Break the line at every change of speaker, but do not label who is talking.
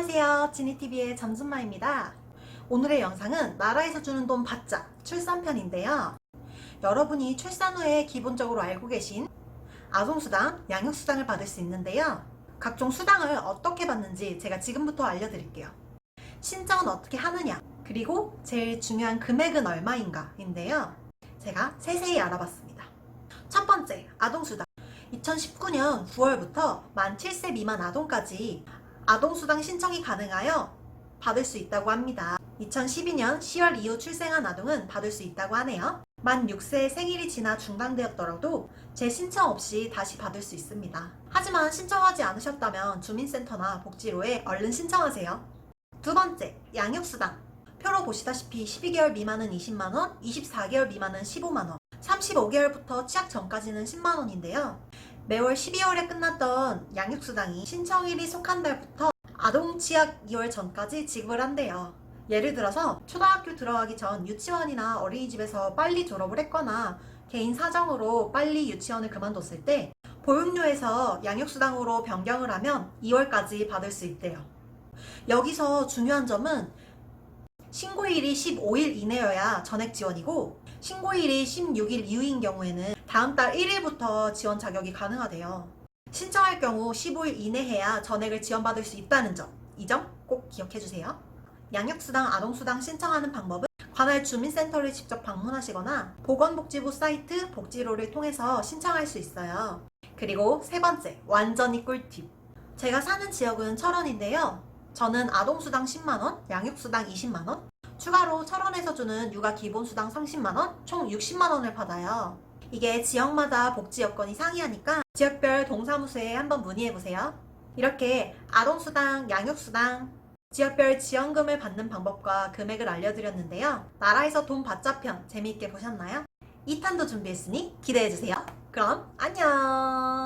안녕하세요. 지니TV의 잠순마입니다. 오늘의 영상은 나라에서 주는 돈 받자 출산편인데요. 여러분이 출산 후에 기본적으로 알고 계신 아동수당, 양육수당을 받을 수 있는데요. 각종 수당을 어떻게 받는지 제가 지금부터 알려드릴게요. 신청은 어떻게 하느냐, 그리고 제일 중요한 금액은 얼마인가인데요. 제가 세세히 알아봤습니다. 첫 번째, 아동수당. 2019년 9월부터 만 7세 미만 아동까지 아동수당 신청이 가능하여 받을 수 있다고 합니다. 2012년 10월 이후 출생한 아동은 받을 수 있다고 하네요. 만 6세 생일이 지나 중단되었더라도 재신청 없이 다시 받을 수 있습니다. 하지만 신청하지 않으셨다면 주민센터나 복지로에 얼른 신청하세요. 두 번째, 양육수당. 표로 보시다시피 12개월 미만은 20만원, 24개월 미만은 15만원, 35개월부터 취약 전까지는 10만원인데요. 매월 12월에 끝났던 양육수당이 신청일이 속한 달부터 아동 취약 2월 전까지 지급을 한대요. 예를 들어서 초등학교 들어가기 전 유치원이나 어린이집에서 빨리 졸업을 했거나 개인 사정으로 빨리 유치원을 그만뒀을 때 보육료에서 양육수당으로 변경을 하면 2월까지 받을 수 있대요. 여기서 중요한 점은 신고일이 15일 이내여야 전액 지원이고 신고일이 16일 이후인 경우에는 다음 달 1일부터 지원 자격이 가능하대요. 신청할 경우 15일 이내 해야 전액을 지원받을 수 있다는 점. 이 점 꼭 기억해 주세요. 양육수당, 아동수당 신청하는 방법은 관할 주민센터를 직접 방문하시거나 보건복지부 사이트 복지로를 통해서 신청할 수 있어요. 그리고 세 번째, 완전히 꿀팁. 제가 사는 지역은 철원인데요. 저는 아동수당 10만원, 양육수당 20만원, 추가로 철원에서 주는 육아 기본수당 30만원, 총 60만원을 받아요. 이게 지역마다 복지 여건이 상이하니까 지역별 동사무소에 한번 문의해 보세요. 이렇게 아동수당, 양육수당, 지역별 지원금을 받는 방법과 금액을 알려드렸는데요. 나라에서 돈 받자 편 재미있게 보셨나요? 2탄도 준비했으니 기대해주세요. 그럼 안녕!